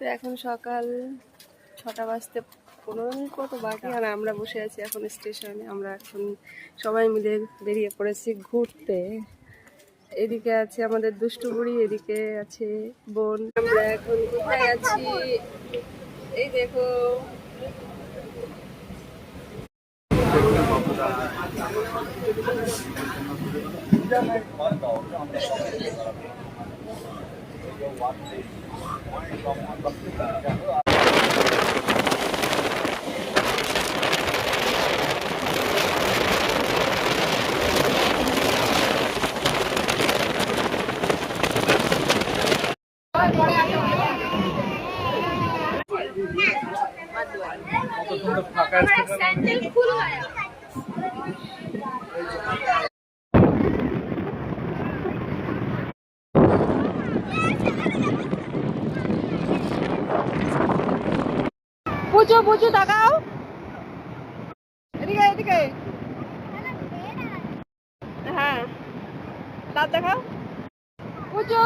তো এখন সকাল ছটা বাজতে পনেরো মিনিট মতো বাকি। আর আমরা বসে আছি এখন স্টেশনে। আমরা এখন সবাই মিলে বেরিয়ে পড়েছি ঘুরতে। এদিকে আছে আমাদের দুষ্টু বুড়ি, এদিকে আছে বোন। আমরা এখন কোথায় আছি? এই দেখো। ফাঁকা স্যান্ডেল খুলুন। বুঝো বুঝো তাকাও। এদিকে এদিকে। হ্যাঁ দাঁত দেখাও। বুঝো